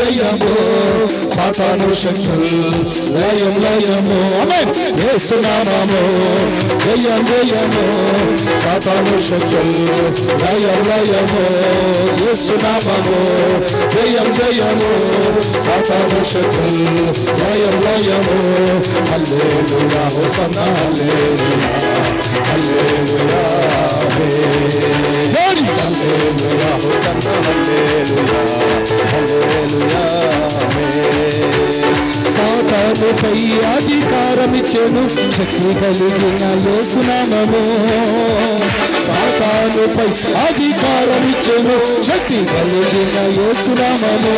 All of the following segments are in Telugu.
జయము సాతాను శక్తులు లయం లయము ఆమేన్. యేసునామము జయం జయము సాతాను శక్తులు లయం లయము యేసునామము జయం జయము సాతాను శక్తులు లయం లయము హల్లెలూయా హోసన్నా హల్లెలూయా హల్లెలూయా ఆమేన్. హల్లెలూయా హోసన్నా సాతానుపై అధికారమిచ్చెను. శక్తి కలిగిన యేసునామము సాతానుపై అధికారమిచ్చెను. శక్తి కలిగిన యేసునామము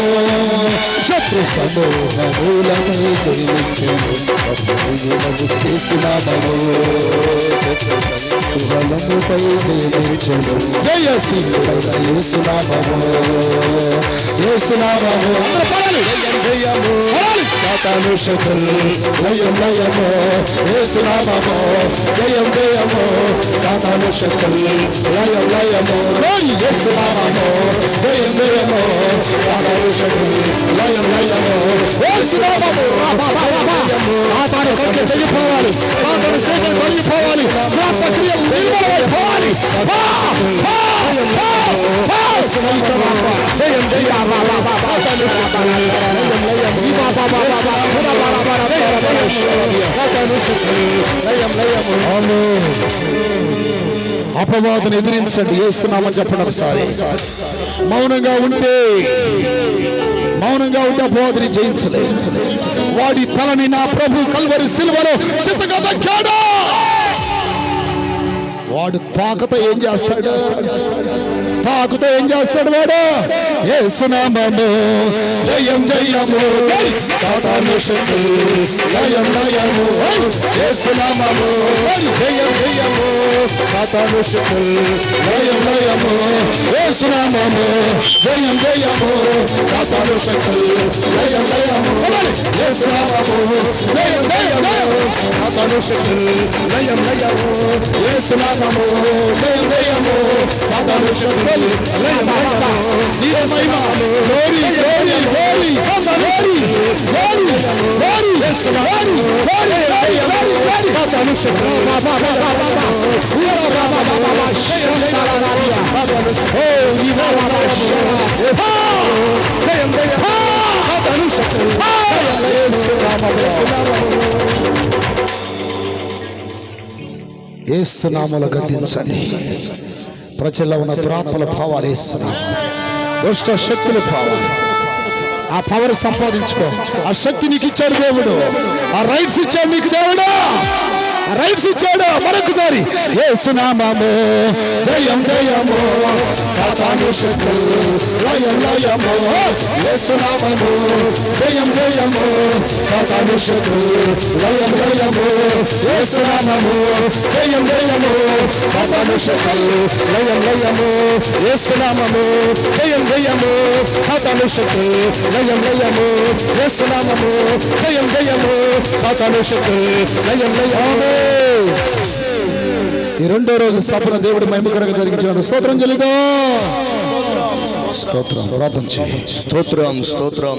శత్రు సమూహములపై జయించెను యేసునామము బలముపై జయించెను జయశీలుడైన యేసునామము యేసునామము జయము సాతాను శక్తులు లయం లయము యేసునామము జయం జయము సాతాను శక్తులు లయం లయము యేసునామము జయం జయము సాతాను శక్తులు సాతాను కట్లు చెల్లిపోవాలి సాతాను సేకలు తొలగిపోవాలి నా ప్రక్రియ నిలబడైపోవాలి అపవాదను ఎదిరించండి చేస్తున్నామని చెప్పండి ఒకసారి. మౌనంగా ఉంటే మౌనంగా ఉంటే అపవాదిని జయించలే. వాడి తలని నా ప్రభు కల్వరి సిల్వలో చిత్తగా దక్కాడు వాడు తాకత ఏం చేస్తాడు? తాకుతో ఏం చేస్తాడు వాడు? ఏసునామము. జయం జయము. సాధారణ శక్తులు లయం లయము ఏసునామము. జయం atamışımdır Layım layımı, esramamı Deyim deyamı, atamışımdır Layım layımı, esramamı Deyim deyamı, atamışımdır Layım layımı, esramamı Deyim deyamı, atamışımdır Layım layımı, esramamı Lori, lori, lori, atamışımdır Lori, lori, lori, lori, lori, lori, lori, lori, lori, lori, lori, lori, lori, lori, ఏసునామలు గద్దించండి. ప్రజల్లో ఉన్న దురాత్మల భావాలు వేస్తున్నాం దుష్ట శక్తుల భావాలు. ఆ పవర్ సంపాదించుకో. ఆ శక్తి నీకు ఇచ్చాడు దేవుడు. ఆ రైట్స్ ఇచ్చాడు నీకు దేవుడు. రైట్స్ ఇచ్చాడు మరొకసారి ఏ ఏసునామము. జయం జయము. భవిష్యత్తు లయం లయము యేసునామము జయం జయము సదానుషకు లయం లయము యేసునామము జయం జయము సదానుషకు లయం లయము యేసునామము జయం జయము సదానుషకు లయం లయము యేసునామము జయం జయము సదానుషకు లయం లయము ఈ రెండో రోజు సభను దేవుడు మహిమకరంగా జరిగించిన స్తోత్రం చెల్లిదో స్తోత్రం ప్రార్థన చేయి. స్తోత్రం స్తోత్రం.